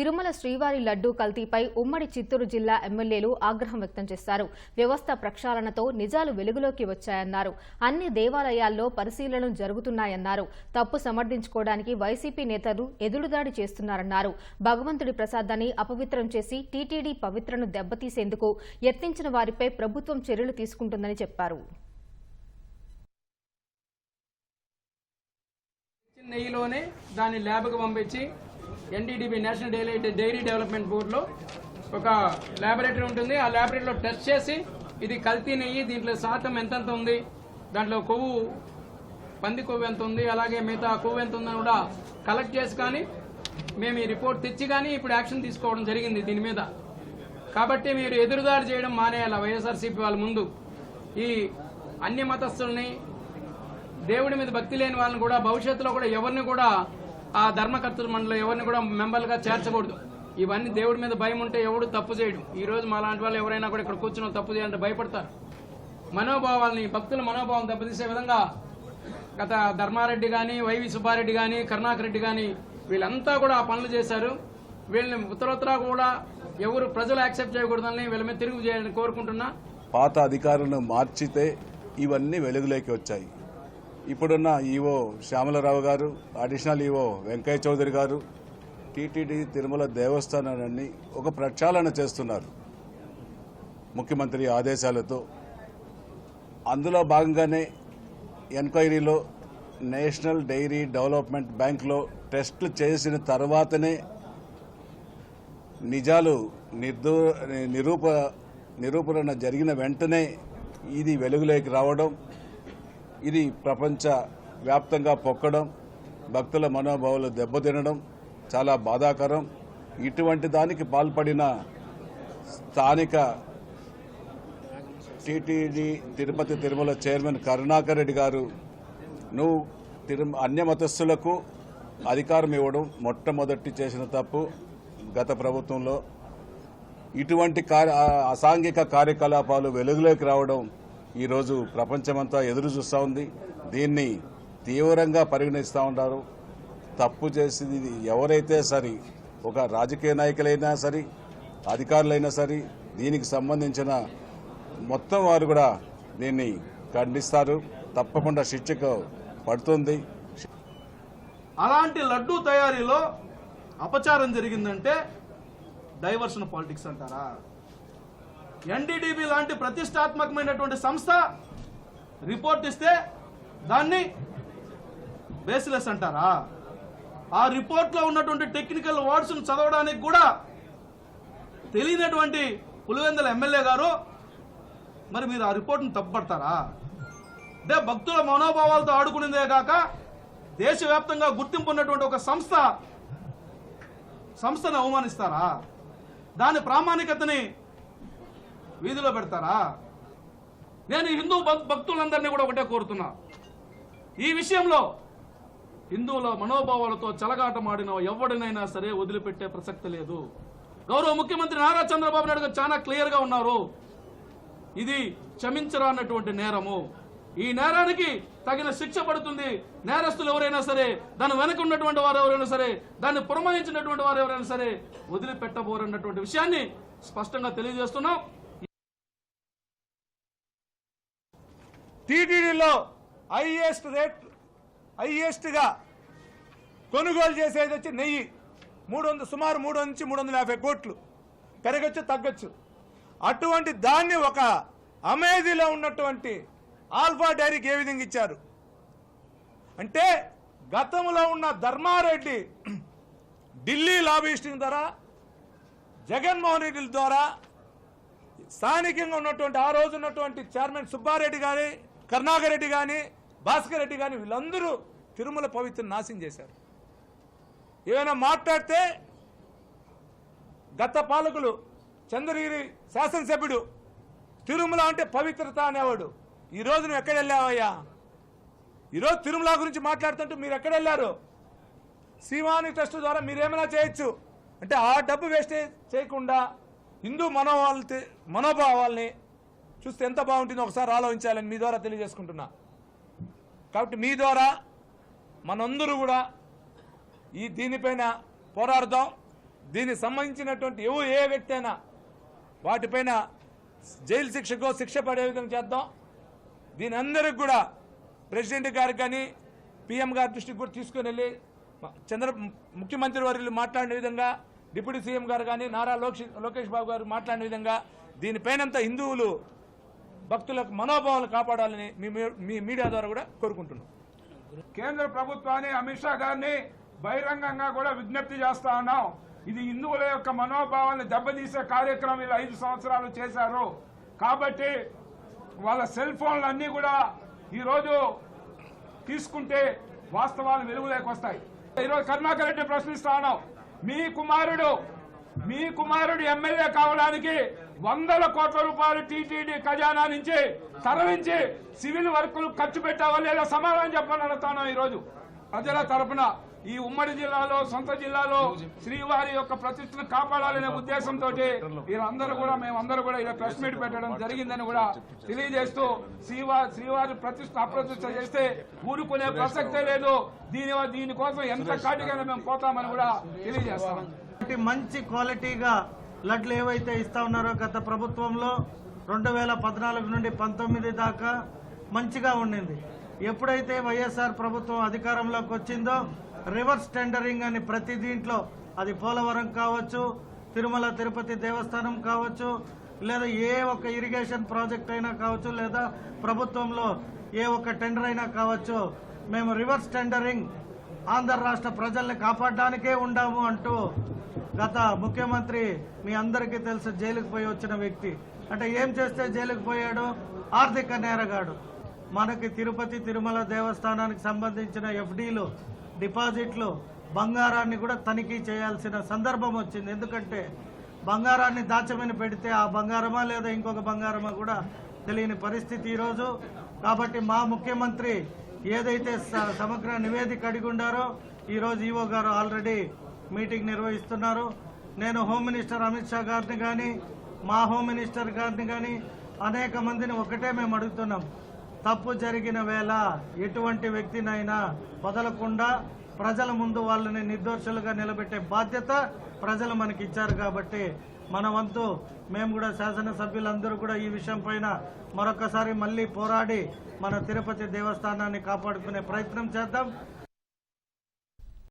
తిరుమల శ్రీవారి లడ్డూ కల్తీపై ఉమ్మడి చిత్తూరు జిల్లా ఎమ్మెల్యేలు ఆగ్రహం వ్యక్తం చేశారు. వ్యవస్థ ప్రక్షాళనతో నిజాలు వెలుగులోకి వచ్చాయన్నారు. అన్ని దేవాలయాల్లో పరిశీలనలు జరుగుతున్నాయన్నారు. తప్పు సమర్థించుకోవడానికి వైసీపీ నేతలు ఎదురుదాడి చేస్తున్నారన్నారు. భగవంతుడి ప్రసాదాన్ని అపవిత్రం చేసి టీటీడీ పవిత్రను దెబ్బతీసేందుకు యత్నించిన వారిపై ప్రభుత్వం చర్యలు తీసుకుంటుందని చెప్పారు. నెయ్యిలోనే దాన్ని ల్యాబ్కి పంపించి NDDB national daily dairy development బోర్డులో ఒక ల్యాబొరేటరీ ఉంటుంది. ఆ ల్యాబొరేటరీలో టెస్ట్ చేసి ఇది కల్తీ నెయ్యి దీంట్లో శాతం ఎంతెంత ఉంది దాంట్లో కొవ్వు పంది కొవ్వు ఎంత ఉంది అలాగే మిగతా కొవ్వు ఎంత ఉందని కూడా కలెక్ట్ చేసి కానీ మేము ఈ రిపోర్ట్ తెచ్చి కానీ ఇప్పుడు యాక్షన్ తీసుకోవడం జరిగింది దీని మీద. కాబట్టి మీరు ఎదురుదారి చేయడం మానేయాలి వైఎస్ఆర్సీపీ వాళ్ళ ముందు. ఈ అన్య మతస్థుల్ని దేవుడి మీద భక్తి లేని వాళ్ళని కూడా భవిష్యత్తులో కూడా ఎవరిని కూడా ఆ ధర్మకర్తల మండలి ఎవరిని కూడా మెంబర్లుగా చేర్చకూడదు. ఇవన్నీ దేవుడి మీద భయం ఉంటే ఎవడు తప్పు చేయడు. ఈ రోజు మా లాంటి వాళ్ళు ఎవరైనా కూడా ఇక్కడ కూర్చుని తప్పు చేయాలంటే భయపడతారు. మనోభావాల్ని భక్తుల మనోభావం దెబ్బతీసే విధంగా గత ధర్మారెడ్డి కానీ వైవి సుబ్బారెడ్డి కానీ కరుణాకర్ రెడ్డి కానీ వీళ్ళంతా కూడా ఆ పనులు చేశారు. వీళ్ళని ఉత్తరోత్తరా కూడా ఎవరు ప్రజలు యాక్సెప్ట్ చేయకూడదని వీళ్ళ మీద తిరుగు చేయాలని కోరుకుంటున్నా. పాత అధికారులను మార్చితే ఇవన్నీ వెలుగులోకి వచ్చాయి. ఇప్పుడున్న ఈవో శ్యామలరావు గారు అడిషనల్ ఈవో వెంకయ్య చౌదరి గారు టీటీడీ తిరుమల దేవస్థానాన్ని ఒక ప్రక్షాళన చేస్తున్నారు. ముఖ్యమంత్రి ఆదేశాలతో అందులో భాగంగానే ఎంక్వైరీలో నేషనల్ డైరీ డెవలప్మెంట్ బ్యాంక్లో టెస్టులు చేసిన తర్వాతనే నిజాలు నిర్దూ నిరూప నిరూపణ జరిగిన వెంటనే ఇది వెలుగులోకి రావడం ఇది ప్రపంచ వ్యాప్తంగా పొక్కడం భక్తుల మనోభావాలు దెబ్బతినడం చాలా బాధాకరం. ఇటువంటి దానికి పాల్పడిన స్థానిక టీటీడీ తిరుపతి తిరుమల చైర్మన్ కరుణాకర్ రెడ్డి గారు నువ్వు తిరు అన్య మతస్థులకు అధికారం ఇవ్వడం మొట్టమొదటి చేసిన తప్పు గత ప్రభుత్వంలో. ఇటువంటి కార్య అసాంఘిక కార్యకలాపాలు వెలుగులోకి రావడం ఈరోజు ప్రపంచమంతా ఎదురు చూస్తూ ఉంది. దీన్ని తీవ్రంగా పరిగణిస్తూ ఉన్నారు. తప్పు చేసింది ఎవరైతే సరే ఒక రాజకీయ నాయకులైనా సరే అధికారులైనా సరే దీనికి సంబంధించిన మొత్తం వారు కూడా దీన్ని ఖండిస్తారు. తప్పకుండా శిక్షకు పడుతుంది. అలాంటి లడ్డూ తయారీలో అపచారం జరిగిందంటే డైవర్షన్ పాలిటిక్స్ అంటారా? ఎన్డీడీబీ లాంటి ప్రతిష్టాత్మకమైనటువంటి సంస్థ రిపోర్ట్ ఇస్తే దాన్ని బేస్లెస్ అంటారా? ఆ రిపోర్ట్లో ఉన్నటువంటి టెక్నికల్ వర్డ్స్ చదవడానికి కూడా తెలియనటువంటి పులివెందుల ఎమ్మెల్యే గారు మరి మీరు ఆ రిపోర్ట్ను తప్పుపడతారా? అంటే భక్తుల మనోభావాలతో ఆడుకునేదే కాక దేశవ్యాప్తంగా గుర్తింపు ఉన్నటువంటి ఒక సంస్థ సంస్థను అవమానిస్తారా? దాని ప్రామాణికతని వీధిలో పెడతారా? నేను హిందూ భక్- భక్తులందరినీ కూడా ఒకటే కోరుతున్నా. ఈ విషయంలో హిందువుల మనోభావాలతో చెలగాటమాడిన ఎవడినైనా సరే వదిలిపెట్టే ప్రసక్తి లేదు. గౌరవ ముఖ్యమంత్రి నారా చంద్రబాబు నాయుడు గారు చాలా క్లియర్గా ఉన్నారు. ఇది క్షమించరానటువంటి నేరము. ఈ నేరానికి తగిన శిక్ష పడుతుంది నేరస్తులు ఎవరైనా సరే దాని వెనక ఉన్నటువంటి వారు ఎవరైనా సరే దాన్ని పురమాయించినటువంటి వారు ఎవరైనా సరే వదిలిపెట్టబోరన్నటువంటి విషయాన్ని స్పష్టంగా తెలియజేస్తున్నాం. టీటీడీలో హైయెస్ట్ రేట్ హైయెస్ట్గా కొనుగోలు చేసేది వచ్చి నెయ్యి. మూడు వందల సుమారు మూడు నుంచి మూడు వందల యాభై కోట్లు. పెరగచ్చు తగ్గచ్చు. అటువంటి దాన్ని ఒక అమేజీలో ఉన్నటువంటి ఆల్ఫా డైరీకి ఏ విధంగా ఇచ్చారు? అంటే గతంలో ఉన్న ధర్మారెడ్డి ఢిల్లీ లాబీస్టింగ్ ద్వారా జగన్మోహన్ రెడ్డి ద్వారా స్థానికంగా ఉన్నటువంటి ఆ రోజు ఉన్నటువంటి చైర్మన్ సుబ్బారెడ్డి గారి కరుణాకర్ రెడ్డి కానీ భాస్కర్ రెడ్డి కానీ వీళ్ళందరూ తిరుమల పవిత్ర నాశనం చేశారు. ఏమైనా మాట్లాడితే గత పాలకులు చంద్రగిరి శాసనసభ్యుడు తిరుమల అంటే పవిత్రత అనేవాడు ఈ రోజు నువ్వు ఎక్కడ వెళ్ళావయ్యా? ఈరోజు తిరుమల గురించి మాట్లాడుతుంటే మీరు ఎక్కడ వెళ్ళారు? శివాని ట్రస్ట్ ద్వారా మీరేమైనా చేయొచ్చు? అంటే ఆ డబ్బు వేస్ట్ చేయకుండా హిందూ మనోభావాలు మనోభావాల్ని చూస్తే ఎంత బాగుంటుందో ఒకసారి ఆలోచించాలని మీ ద్వారా తెలియజేసుకుంటున్నా. కాబట్టి మీ ద్వారా మనందరూ కూడా ఈ దీనిపైన పోరాడదాం. దీనికి సంబంధించినటువంటి ఎవ ఏ వ్యక్తి అయినా వాటిపైన జైలు శిక్షకో శిక్ష పడే విధంగా చేద్దాం. దీని అందరికి కూడా ప్రెసిడెంట్ గారికి కానీ పిఎం గారి దృష్టికి కూడా తీసుకుని వెళ్ళి చంద్ర ముఖ్యమంత్రి వర్యులు మాట్లాడిన విధంగా డిప్యూటీ సీఎం గారు కానీ నారా లోకేష్ లోకేష్ బాబు గారు మాట్లాడిన విధంగా దీనిపైనంత హిందువులు భక్తులకు మనోభావాలు కాపాడాలని మీ మీ మీడియా ద్వారా కూడా కోరుకుంటున్నాం. కేంద్ర ప్రభుత్వాన్ని అమిత్ షా గారిని బహిరంగంగా కూడా విజ్ఞప్తి చేస్తా ఉన్నాం. ఇది హిందువుల యొక్క మనోభావాన్ని దెబ్బతీసే కార్యక్రమం ఇలా ఐదు సంవత్సరాలు చేశారు. కాబట్టి వాళ్ళ సెల్ ఫోన్లు అన్నీ కూడా ఈరోజు తీసుకుంటే వాస్తవాలు వెలుగులోకి వస్తాయి. ఈరోజు కరుణాకర్ రెడ్డి ప్రశ్నిస్తా ఉన్నాం. మీ కుమారుడు మీ కుమారుడు ఎమ్మెల్యే కావడానికి వందల కోట్ల రూపాయలు టీటీడీ ఖజానా నుంచి తరలించి సివిల్ వర్కులు ఖర్చు పెట్టావా లేదా సమాధానం చెప్పని అడుగుతాను ఈరోజు. ప్రజల తరపున ఈ ఉమ్మడి జిల్లాలో సొంత జిల్లాలో శ్రీవారి యొక్క ప్రతిష్టను కాపాడాలనే ఉద్దేశంతో వీరందరూ కూడా మేమందరూ కూడా ఇలా ప్రెస్ మీట్ పెట్టడం జరిగిందని కూడా తెలియజేస్తూ శ్రీవారి శ్రీవారి ప్రతిష్ట అప్రతిష్ట చేస్తే ఊరుకునే ప్రసక్తే లేదు. దీని దీనికోసం ఎంత కాటికైనా మేము పోతామని కూడా తెలియజేస్తాం. కాబట్టి మంచి క్వాలిటీగా లడ్లు ఏవైతే ఇస్తా ఉన్నారో గత ప్రభుత్వంలో రెండు వేల పద్నాలుగు నుండి పంతొమ్మిది దాకా మంచిగా ఉండింది. ఎప్పుడైతే వైఎస్ఆర్ ప్రభుత్వం అధికారంలోకి వచ్చిందో రివర్స్ టెండరింగ్ అని ప్రతి దీంట్లో అది పోలవరం కావచ్చు తిరుమల తిరుపతి దేవస్థానం కావచ్చు లేదా ఏ ఒక్క ఇరిగేషన్ ప్రాజెక్ట్ అయినా కావచ్చు లేదా ప్రభుత్వంలో ఏ ఒక్క టెండర్ అయినా కావచ్చు మేము రివర్స్ టెండరింగ్ ఆంధ్ర రాష్ట్ర ప్రజల్ని కాపాడడానికే ఉండాము అంటూ గత ముఖ్యమంత్రి మీ అందరికీ తెలుసు జైలుకు పోయి వచ్చిన వ్యక్తి. అంటే ఏం చేస్తే జైలుకు పోయాడు? ఆర్థిక నేరగాడు. మనకి తిరుపతి తిరుమల దేవస్థానానికి సంబంధించిన ఎఫ్డీలు డిపాజిట్లు బంగారాన్ని కూడా తనిఖీ చేయాల్సిన సందర్భం వచ్చింది. ఎందుకంటే బంగారాన్ని దాచమని పెడితే ఆ బంగారమా లేదా ఇంకొక బంగారమా కూడా తెలియని పరిస్థితి ఈరోజు. కాబట్టి మా ముఖ్యమంత్రి ఏదైతే స- సమగ్ర నివేదిక అడిగి ఉండారో ఈరోజు ఈవో గారు ఆల్రెడీ మీటింగ్ నిర్వహిస్తున్నారు. నేను హోమ్ మినిస్టర్ అమిత్ షా గారిని కానీ మా హోమ్ మినిస్టర్ గారిని కానీ అనేక మందిని ఒకటే మేము అడుగుతున్నాం. తప్పు జరిగిన వేళ ఎటువంటి వ్యక్తినైనా వదలకుండా ప్రజల ముందు వాళ్ళని నిర్దోషులుగా నిలబెట్టే బాధ్యత ప్రజలు మనకి ఇచ్చారు కాబట్టి మన వంతు మేము కూడా శాసనసభ్యులందరూ కూడా ఈ విషయం పైన మరొకసారి మళ్ళీ పోరాడి మన తిరుపతి దేవస్థానాన్ని కాపాడుకునే ప్రయత్నం చేద్దాం.